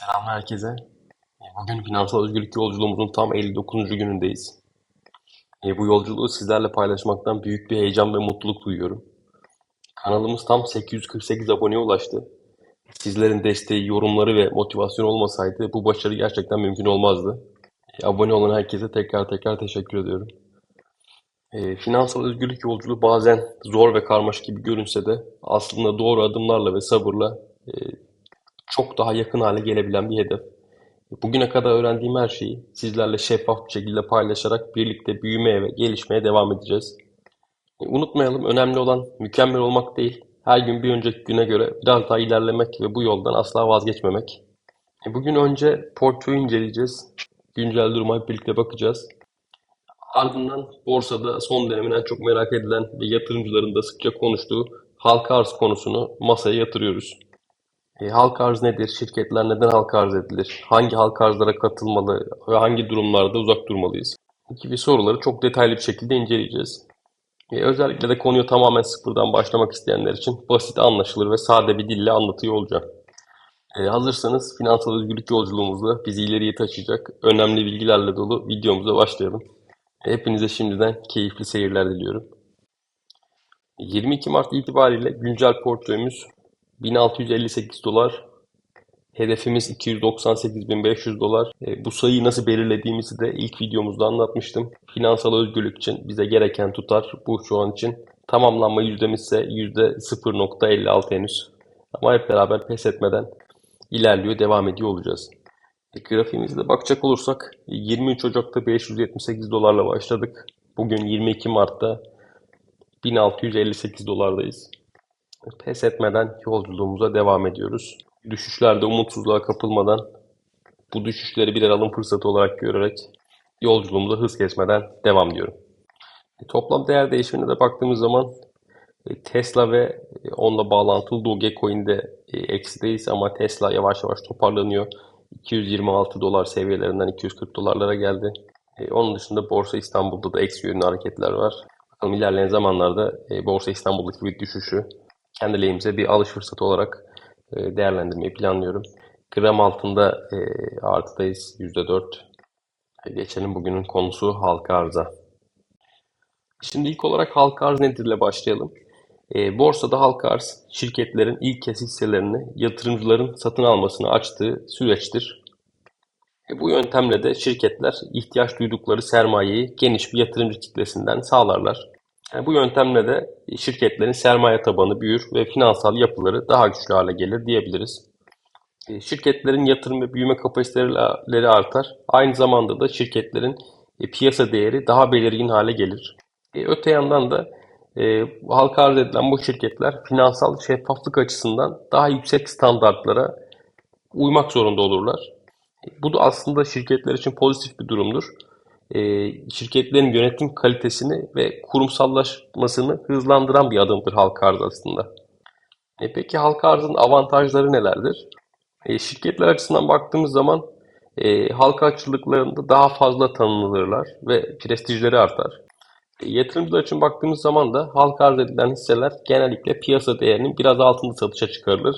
Selam herkese. Bugün finansal özgürlük yolculuğumuzun tam 59. günündeyiz. E, Bu yolculuğu sizlerle paylaşmaktan büyük bir heyecan ve mutluluk duyuyorum. Kanalımız tam 848 aboneye ulaştı. Sizlerin desteği, yorumları ve motivasyon olmasaydı bu başarı gerçekten mümkün olmazdı. E, Abone olan herkese tekrar tekrar teşekkür ediyorum. E, Finansal özgürlük yolculuğu bazen zor ve karmaşık gibi görünse de aslında doğru adımlarla ve sabırla e, çok daha yakın hale gelebilen bir hedef. Bugüne kadar öğrendiğim her şeyi sizlerle şeffaf bir şekilde paylaşarak birlikte büyümeye ve gelişmeye devam edeceğiz. E, Unutmayalım, önemli olan mükemmel olmak değil, her gün bir önceki güne göre biraz daha ilerlemek ve bu yoldan asla vazgeçmemek. E, Bugün önce portföyü inceleyeceğiz. Güncel duruma hep birlikte bakacağız. Ardından borsada son dönemin en çok merak edilen ve yatırımcıların da sıkça konuştuğu halka arz konusunu masaya yatırıyoruz. E, halka arz nedir? Şirketler neden halka arz edilir? Hangi halka arzlara katılmalı ve hangi durumlarda uzak durmalıyız? gibi soruları çok detaylı bir şekilde inceleyeceğiz. E, özellikle de konuyu tamamen sıfırdan başlamak isteyenler için basit, anlaşılır ve sade bir dille anlatıyor olacağım. E, hazırsanız finansal özgürlük yolculuğumuzda bizi ileriye taşıyacak önemli bilgilerle dolu videomuza başlayalım. E, hepinize şimdiden keyifli seyirler diliyorum. 22 Mart itibariyle güncel portföyümüz 1658 dolar. Hedefimiz 298.500 dolar. E, bu sayıyı nasıl belirlediğimizi de ilk videomuzda anlatmıştım. Finansal özgürlük için bize gereken tutar bu şu an için. Tamamlanma yüzdemiz ise %0.56 henüz. Ama hep beraber pes etmeden ilerliyor, devam ediyor olacağız. E, grafiğimizde bakacak olursak 23 Ocak'ta 578 dolarla başladık. Bugün 22 Mart'ta 1658 dolardayız. Pes etmeden yolculuğumuza devam ediyoruz. Düşüşlerde umutsuzluğa kapılmadan bu düşüşleri birer alım fırsatı olarak görerek yolculuğumuza hız kesmeden devam diyorum. E, Toplam değer değişimine de baktığımız zaman e, Tesla ve e, onunla bağlantılı Dogecoin'de eksideyiz ama Tesla yavaş yavaş toparlanıyor. 226 dolar seviyelerinden 240 dolarlara geldi. Onun dışında Borsa İstanbul'da da eksi yönlü hareketler var. Bakalım ilerleyen zamanlarda Borsa İstanbul'daki bir düşüşü kendi lehimize bir alış fırsatı olarak e, değerlendirmeyi planlıyorum. Gram altında e, artıdayız %4. E, Geçelim bugünün konusu halka arza. Şimdi ilk olarak halka arz nedir ile başlayalım. E, borsada halka arz şirketlerin ilk kez hisselerini yatırımcıların satın almasını açtığı süreçtir. Bu yöntemle de şirketler ihtiyaç duydukları sermayeyi geniş bir yatırımcı kitlesinden sağlarlar. Bu yöntemle de şirketlerin sermaye tabanı büyür ve finansal yapıları daha güçlü hale gelir diyebiliriz. E, Şirketlerin yatırım ve büyüme kapasiteleri artar. Aynı zamanda da şirketlerin e, piyasa değeri daha belirgin hale gelir. E, Öte yandan da e, halka arz edilen bu şirketler finansal şeffaflık açısından daha yüksek standartlara uymak zorunda olurlar. Bu da aslında şirketler için pozitif bir durumdur. E, şirketlerin yönetim kalitesini ve kurumsallaşmasını hızlandıran bir adımdır halka arz aslında. E, peki halka arzın avantajları nelerdir? E, şirketler açısından baktığımız zaman e, halka açıldıklarında daha fazla tanınırlar ve prestijleri artar. E, yatırımcılar için baktığımız zaman da halka arz edilen hisseler genellikle piyasa değerinin biraz altında satışa çıkarılır.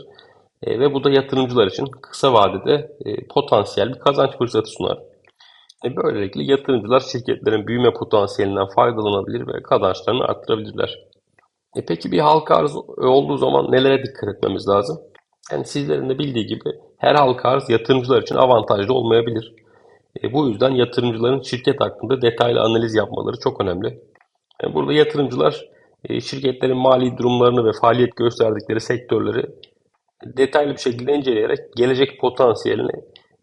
E, ve bu da yatırımcılar için kısa vadede e, potansiyel bir kazanç fırsatı sunar. E, böylelikle yatırımcılar şirketlerin büyüme potansiyelinden faydalanabilir ve kazançlarını arttırabilirler. E peki bir halka arz olduğu zaman nelere dikkat etmemiz lazım? Yani sizlerin de bildiği gibi her halka arz yatırımcılar için avantajlı olmayabilir. E, bu yüzden yatırımcıların şirket hakkında detaylı analiz yapmaları çok önemli. E, burada yatırımcılar e, şirketlerin mali durumlarını ve faaliyet gösterdikleri sektörleri detaylı bir şekilde inceleyerek gelecek potansiyelini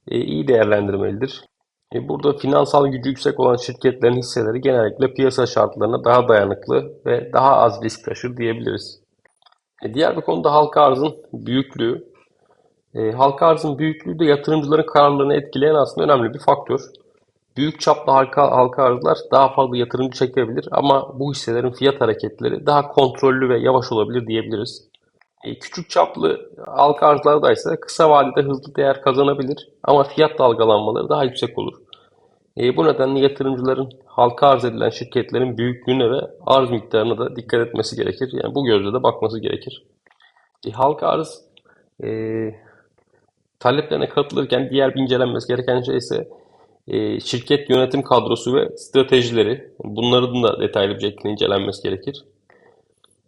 e, iyi değerlendirmelidir. E, Burada finansal gücü yüksek olan şirketlerin hisseleri genellikle piyasa şartlarına daha dayanıklı ve daha az risk taşır diyebiliriz. E, Diğer bir konu da halka arzın büyüklüğü. E, halka arzın büyüklüğü de yatırımcıların kararlarını etkileyen aslında önemli bir faktör. Büyük çaplı halka, halka arzlar daha fazla yatırımcı çekebilir ama bu hisselerin fiyat hareketleri daha kontrollü ve yavaş olabilir diyebiliriz. E, Küçük çaplı halka arzlarda ise kısa vadede hızlı değer kazanabilir ama fiyat dalgalanmaları daha yüksek olur. E, bu nedenle yatırımcıların halka arz edilen şirketlerin büyüklüğüne ve arz miktarına da dikkat etmesi gerekir. Yani bu gözle de bakması gerekir. E, halka arz e, Taleplerine katılırken diğer bir incelenmesi gereken şey ise e, şirket yönetim kadrosu ve stratejileri. Bunların da detaylı bir şekilde incelenmesi gerekir.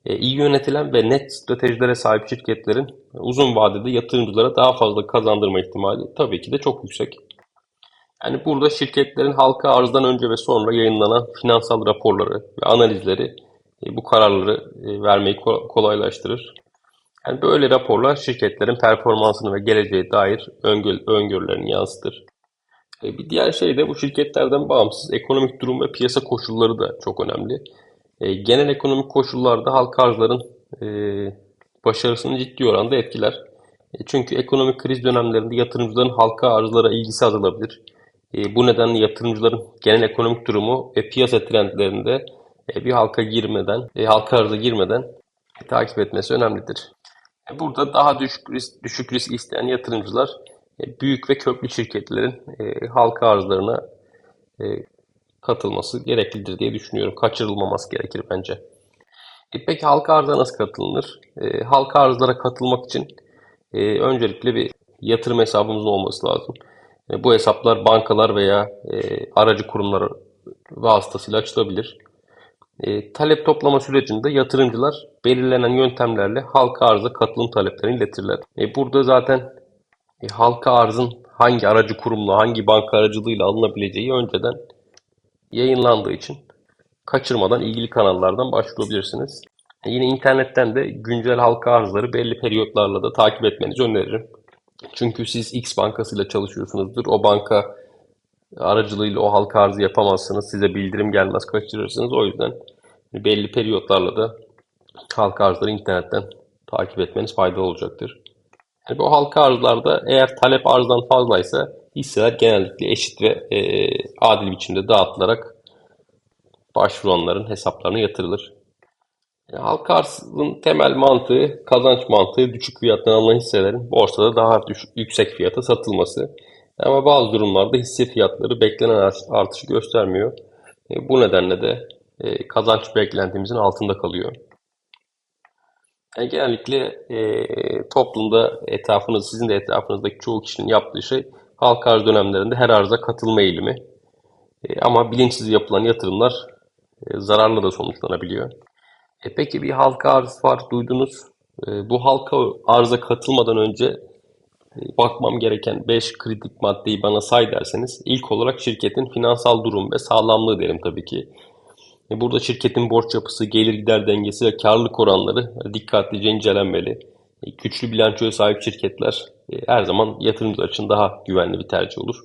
E, iyi yönetilen ve net stratejilere sahip şirketlerin uzun vadede yatırımcılara daha fazla kazandırma ihtimali tabii ki de çok yüksek. Yani burada şirketlerin halka arzdan önce ve sonra yayınlanan finansal raporları ve analizleri e, bu kararları e, vermeyi ko- kolaylaştırır. Yani böyle raporlar şirketlerin performansını ve geleceğe dair öngö- öngörülerini yansıtır. Bir diğer şey de bu şirketlerden bağımsız ekonomik durum ve piyasa koşulları da çok önemli. E, Genel ekonomik koşullarda halka arzların e, başarısını ciddi oranda etkiler. E, Çünkü ekonomik kriz dönemlerinde yatırımcıların halka arzlara ilgisi azalabilir. E, Bu nedenle yatırımcıların genel ekonomik durumu ve piyasa trendlerinde e, bir halka girmeden, e, halka arıza girmeden e, takip etmesi önemlidir. E, Burada daha düşük risk, düşük risk isteyen yatırımcılar e, büyük ve köklü şirketlerin e, halka arzlarına e, katılması gereklidir diye düşünüyorum. Kaçırılmaması gerekir bence. E, Peki halka arza nasıl katılınır? E, halka arzlara katılmak için e, öncelikle bir yatırım hesabımızın olması lazım. E, bu hesaplar bankalar veya e, aracı kurumlar vasıtasıyla açılabilir. E, talep toplama sürecinde yatırımcılar belirlenen yöntemlerle halka arza katılım taleplerini iletirler. E, burada zaten e, halka arzın hangi aracı kurumla, hangi banka aracılığıyla alınabileceği önceden yayınlandığı için kaçırmadan ilgili kanallardan başvurabilirsiniz. Yine internetten de güncel halka arzları belli periyotlarla da takip etmenizi öneririm. Çünkü siz X bankasıyla çalışıyorsunuzdur. O banka aracılığıyla o halka arzı yapamazsınız. Size bildirim gelmez, kaçırırsınız. O yüzden belli periyotlarla da halka arzları internetten takip etmeniz faydalı olacaktır. Yani bu halka arzlarda eğer talep arzdan fazlaysa hisseler genellikle eşit ve e, adil biçimde dağıtılarak başvuranların hesaplarına yatırılır. Yani halka arzın temel mantığı, kazanç mantığı düşük fiyattan alınan hisselerin borsada daha düşük, yüksek fiyata satılması. Ama bazı durumlarda hisse fiyatları beklenen art- artışı göstermiyor. E, bu nedenle de e, kazanç beklentimizin altında kalıyor. Yani genellikle e, toplumda etrafınız, sizin de etrafınızdaki çoğu kişinin yaptığı şey halka arz dönemlerinde her arıza katılma eğilimi. E, ama bilinçsiz yapılan yatırımlar e, zararlı da sonuçlanabiliyor. E, peki bir halka arz var duydunuz. E, bu halka arza katılmadan önce e, bakmam gereken 5 kritik maddeyi bana say derseniz ilk olarak şirketin finansal durum ve sağlamlığı derim tabii ki. E, Burada şirketin borç yapısı, gelir gider dengesi ve karlılık oranları dikkatlice incelenmeli. E, Güçlü bilançoya sahip şirketler e, her zaman yatırımcılar için daha güvenli bir tercih olur.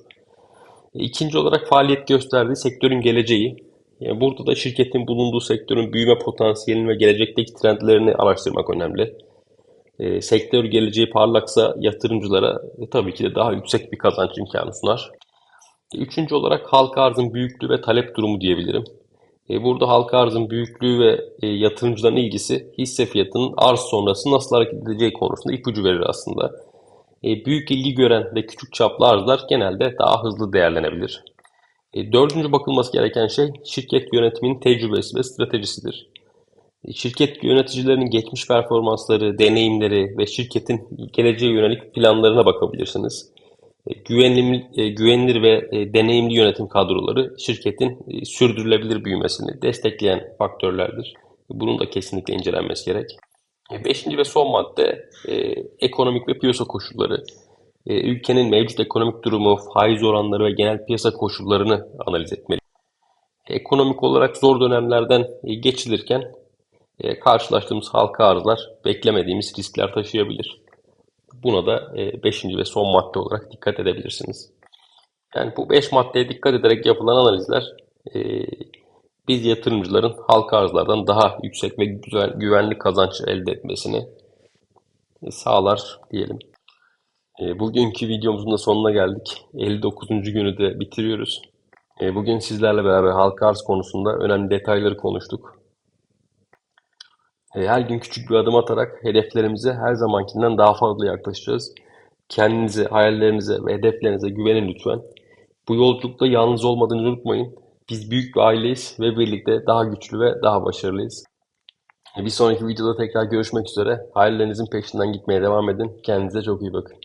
E, İkinci olarak faaliyet gösterdiği sektörün geleceği. Yani burada da şirketin bulunduğu sektörün büyüme potansiyelini ve gelecekteki trendlerini araştırmak önemli. E, sektör geleceği parlaksa yatırımcılara e, tabii ki de daha yüksek bir kazanç imkanı sunar. E, Üçüncü olarak halka arzın büyüklüğü ve talep durumu diyebilirim. E, Burada halka arzın büyüklüğü ve e, yatırımcıların ilgisi hisse fiyatının arz sonrası nasıl hareket edeceği konusunda ipucu verir aslında. E, Büyük ilgi gören ve küçük çaplı arzlar genelde daha hızlı değerlenebilir. Dördüncü bakılması gereken şey şirket yönetiminin tecrübesi ve stratejisidir. Şirket yöneticilerinin geçmiş performansları, deneyimleri ve şirketin geleceğe yönelik planlarına bakabilirsiniz. E, Güvenilir, e, güvenilir ve e, deneyimli yönetim kadroları şirketin sürdürülebilir büyümesini destekleyen faktörlerdir. Bunun da kesinlikle incelenmesi gerek. Beşinci ve son madde ekonomik ve piyasa koşulları. Ülkenin mevcut ekonomik durumu, faiz oranları ve genel piyasa koşullarını analiz etmeli. Ekonomik olarak zor dönemlerden geçilirken karşılaştığımız halka arzlar beklemediğimiz riskler taşıyabilir. Buna da 5. ve son madde olarak dikkat edebilirsiniz. Yani bu 5 maddeye dikkat ederek yapılan analizler e, biz yatırımcıların halka arzlardan daha yüksek ve güzel, güvenli kazanç elde etmesini e, sağlar diyelim. E, Bugünkü videomuzun da sonuna geldik. 59. günü de bitiriyoruz. E, Bugün sizlerle beraber halka arz konusunda önemli detayları konuştuk. E, Her gün küçük bir adım atarak hedeflerimize her zamankinden daha fazla yaklaşacağız. Kendinize, hayallerinize ve hedeflerinize güvenin lütfen. Bu yolculukta yalnız olmadığınızı unutmayın. Biz büyük bir aileyiz ve birlikte daha güçlü ve daha başarılıyız. Bir sonraki videoda tekrar görüşmek üzere. Hayallerinizin peşinden gitmeye devam edin. Kendinize çok iyi bakın.